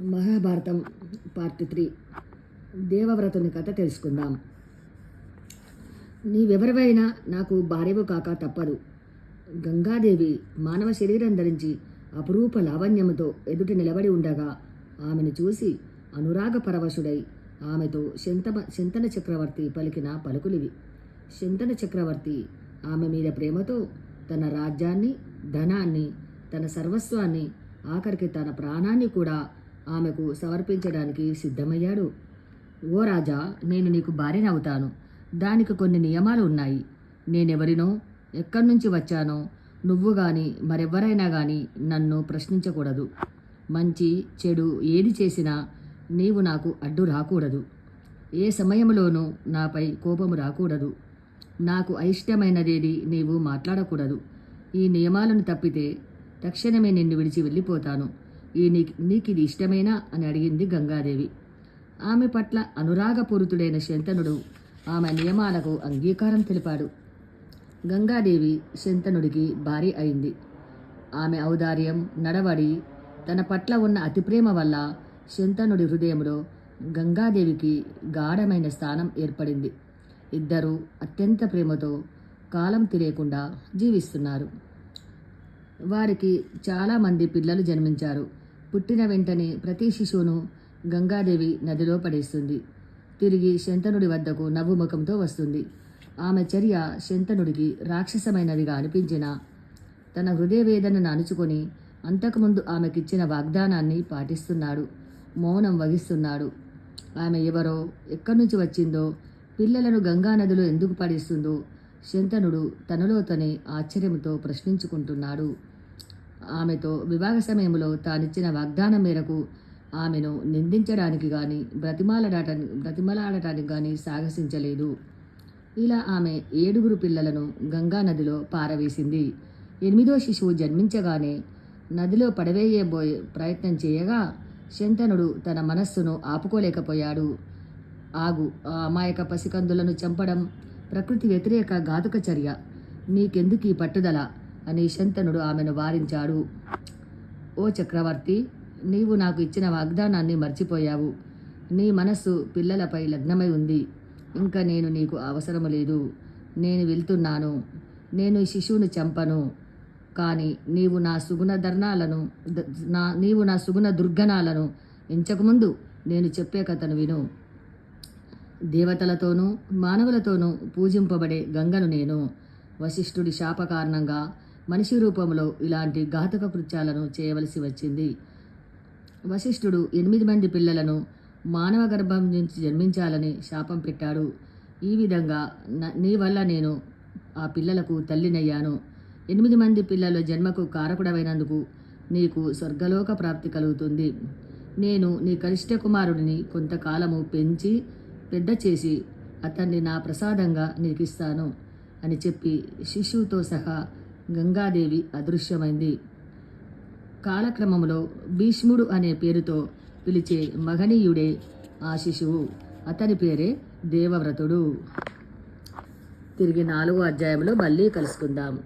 Mahabharatam part three. దేవవ్రతుని కథ తెలుసుకుందాం. నీవెవరివైనా నాకు భార్యవు కాక తప్పదు. గంగాదేవి మానవ శరీరం ధరించి అపురూప లావణ్యముతో ఎదుట నిలబడి ఉండగా ఆమెను చూసి అనురాగ పరవశుడై ఆమెతో శంత శంతన చక్రవర్తి పలికిన పలుకులివి. శంతన చక్రవర్తి ఆమె మీద ప్రేమతో తన రాజ్యాన్ని ధనాన్ని తన సర్వస్వాన్ని ఆఖరికి తన ప్రాణాన్ని కూడా ఆమెకు సమర్పించడానికి సిద్ధమయ్యాడు. ఓ రాజా నేను నీకు భార్యనవుతాను దానికి కొన్ని నియమాలు ఉన్నాయి. నేనెవరినో ఎక్కడి నుంచి వచ్చానో నువ్వు కానీ మరెవ్వరైనా కానీ నన్ను ప్రశ్నించకూడదు. మంచి చెడు ఏది చేసినా నీవు నాకు అడ్డు రాకూడదు. ఏ సమయంలోనూ నాపై కోపము రాకూడదు. నాకు అయిష్టమైనదేది నీవు మాట్లాడకూడదు. ఈ నియమాలను తప్పితే తక్షణమే నిన్ను విడిచి వెళ్ళిపోతాను. ఈ నీకు నీకు ఇది ఇష్టమేనా? అని అడిగింది గంగాదేవి. ఆమె పట్ల అనురాగపూరితుడైన శంతనుడు ఆమె నియమాలకు అంగీకారం తెలిపాడు. గంగాదేవి శంతనుడికి భారీ అయింది. ఆమె ఔదార్యం నడవడి తన పట్ల ఉన్న అతి ప్రేమ వల్ల శంతనుడి హృదయంలో గంగాదేవికి గాఢమైన స్థానం ఏర్పడింది. ఇద్దరూ అత్యంత ప్రేమతో కాలం తెలియకుండా జీవిస్తున్నారు. వారికి చాలామంది పిల్లలు జన్మించారు. పుట్టిన వెంటనే ప్రతి శిశువును గంగాదేవి నదిలో పడేస్తుంది. తిరిగి శంతనుడి వద్దకు నవ్వుముఖంతో వస్తుంది. ఆమె చర్య శంతనుడికి రాక్షసమైనదిగా అనిపించిన తన హృదయ వేదనను అణుచుకొని అంతకుముందు ఆమెకిచ్చిన వాగ్దానాన్ని పాటిస్తున్నాడు. మౌనం వహిస్తున్నాడు. ఆమె ఎవరో ఎక్కడి నుంచి వచ్చిందో పిల్లలను గంగానదిలో ఎందుకు పడేస్తుందో శంతనుడు తనలో తనే ఆశ్చర్యంతో ప్రశ్నించుకుంటున్నాడు. ఆమెతో వివాహ సమయంలో తానిచ్చిన వాగ్దానం మేరకు ఆమెను నిందించడానికి కానీ బ్రతిమాలడాటానికి బ్రతిమలాడటానికి కానీ సాహసించలేదు. ఇలా ఆమె ఏడుగురు పిల్లలను గంగా నదిలో పారవేసింది. ఎనిమిదో శిశువు జన్మించగానే నదిలో పడవేయబోయే ప్రయత్నం చేయగా శంతనుడు తన మనస్సును ఆపుకోలేకపోయాడు. ఆగు ఆ అమాయక పసికందులను చంపడం ప్రకృతి వ్యతిరేక ఘాతుక చర్య. నీకెందుకు ఈ పట్టుదల? అని శంతనుడు ఆమెను వారించాడు. ఓ చక్రవర్తి నీవు నాకు ఇచ్చిన వాగ్దానాన్ని మర్చిపోయావు. నీ మనస్సు పిల్లలపై లగ్నమై ఉంది. ఇంకా నేను నీకు అవసరం లేదు. నేను వెళ్తున్నాను. నేను శిశువును చంపను. కానీ నీవు నా సుగుణ ధర్ణాలను నా నీవు నా సుగుణ దుర్గణాలను ఎంచకముందు నేను చెప్పే కథను విను. దేవతలతోనూ మానవులతోనూ పూజింపబడే గంగను నేను. వశిష్ఠుడి శాప కారణంగా మనిషి రూపంలో ఇలాంటి ఘాతక కృత్యాలను చేయవలసి వచ్చింది. వశిష్ఠుడు ఎనిమిది మంది పిల్లలను మానవ గర్భం నుంచి జన్మించాలని శాపం పెట్టాడు. ఈ విధంగా నీ వల్ల నేను ఆ పిల్లలకు తల్లినయ్యాను. ఎనిమిది మంది పిల్లల జన్మకు కారకుడమైనందుకు నీకు స్వర్గలోక ప్రాప్తి కలుగుతుంది. నేను నీ కనిష్ట కుమారుడిని కొంతకాలము పెంచి పెద్ద చేసి అతన్ని నా ప్రసాదంగా నీకిస్తాను అని చెప్పి శిశువుతో సహా గంగాదేవి అదృశ్యమైంది. కాలక్రమంలో భీష్ముడు అనే పేరుతో పిలిచే మహనీయుడే ఆ శిశువు. అతని పేరే దేవవ్రతుడు. తిరిగి నాలుగో అధ్యాయంలో మళ్ళీ కలుసుకుందాం.